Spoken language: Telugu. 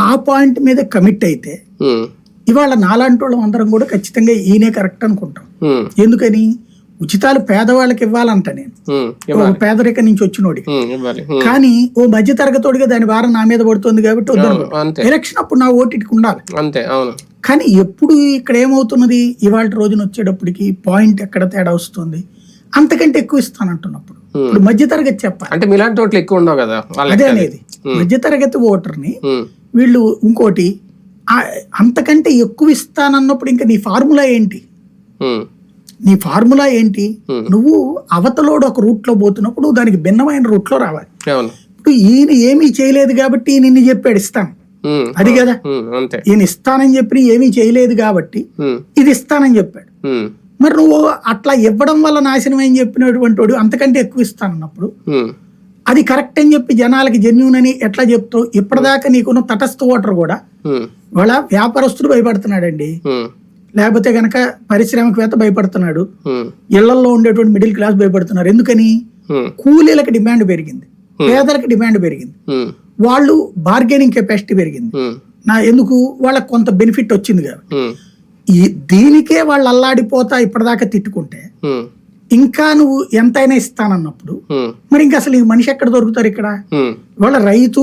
ఆ పాయింట్ మీద కమిట్ అయితే ఇవాళ నాలాంటి వాళ్ళం అందరం కూడా ఖచ్చితంగా ఈయనే కరెక్ట్ అనుకుంటాం. ఎందుకని? ఉచితాలు పేదవాళ్ళకి ఇవ్వాలంట నేను. ఒక పేదరికం నుంచి వచ్చినోడికి. కానీ ఓ మధ్య తరగతోడిగా దాని భారం నా మీద పడుతుంది కాబట్టి ఎలక్షన్ అప్పుడు నా ఓటికి ఉండాలి. అంతే. అవును. కానీ ఎప్పుడు ఇక్కడ ఏమవుతున్నది? ఇవాళ రోజున వచ్చేటప్పటికి పాయింట్ ఎక్కడ తేడా వస్తుంది? అంతకంటే ఎక్కువ ఇస్తానంటున్నప్పుడు. ఇప్పుడు మధ్య తరగతి చెప్పాలి. అంటే మీలాంటి చోట్ల ఎక్కువ ఉండవు కదా అదే అనేది. మధ్య తరగతి ఓటర్ని వీళ్ళు ఇంకోటి అంతకంటే ఎక్కువ ఇస్తానన్నప్పుడు ఇంకా నీ ఫార్ములా ఏంటి? నీ ఫార్ములా ఏంటి. నువ్వు అవతలోడు ఒక రూట్లో పోతున్నప్పుడు దానికి భిన్నమైన రూట్లో రావాలి. ఇప్పుడు ఈయన ఏమీ చేయలేదు కాబట్టి నిన్ను చెప్పాడు ఇస్తాను. అది కదా? ఈయన ఇస్తానని చెప్పి ఏమీ చేయలేదు కాబట్టి ఇది ఇస్తానని చెప్పాడు. మరి నువ్వు అట్లా ఇవ్వడం వల్ల నాశనం అని చెప్పినటువంటి వాడు అంతకంటే ఎక్కువ ఇస్తానన్నప్పుడు అది కరెక్ట్ అని చెప్పి జనాలకి జెన్యున్ అని ఎట్లా చెప్తావు ఇప్పటిదాకా నీకున్న తటస్థ ఓటర్ కూడా ఇవాళ వ్యాపారస్తుడు భయపడుతున్నాడండి. లేకపోతే గనక పారిశ్రామికవేత్త భయపడుతున్నాడు. ఇళ్ళలో ఉండేటువంటి మిడిల్ క్లాస్ భయపడుతున్నారు. ఎందుకని? కూలీలకు డిమాండ్ పెరిగింది. పేదలకు డిమాండ్ పెరిగింది. వాళ్ళు బార్గెనింగ్ కెపాసిటీ పెరిగింది. నా ఎందుకు? వాళ్ళకి కొంత బెనిఫిట్ వచ్చింది కాబట్టి. ఉమ్, ఈ దీనికే వాళ్ళు అల్లాడిపోతా ఇప్పటిదాకా తిట్టుకుంటే ఇంకా నువ్వు ఎంతైనా ఇస్తానన్నప్పుడు మరి ఇంకా అసలు ఈ మనిషి ఎక్కడ దొరుకుతారు ఇక్కడ. వాళ్ళ రైతు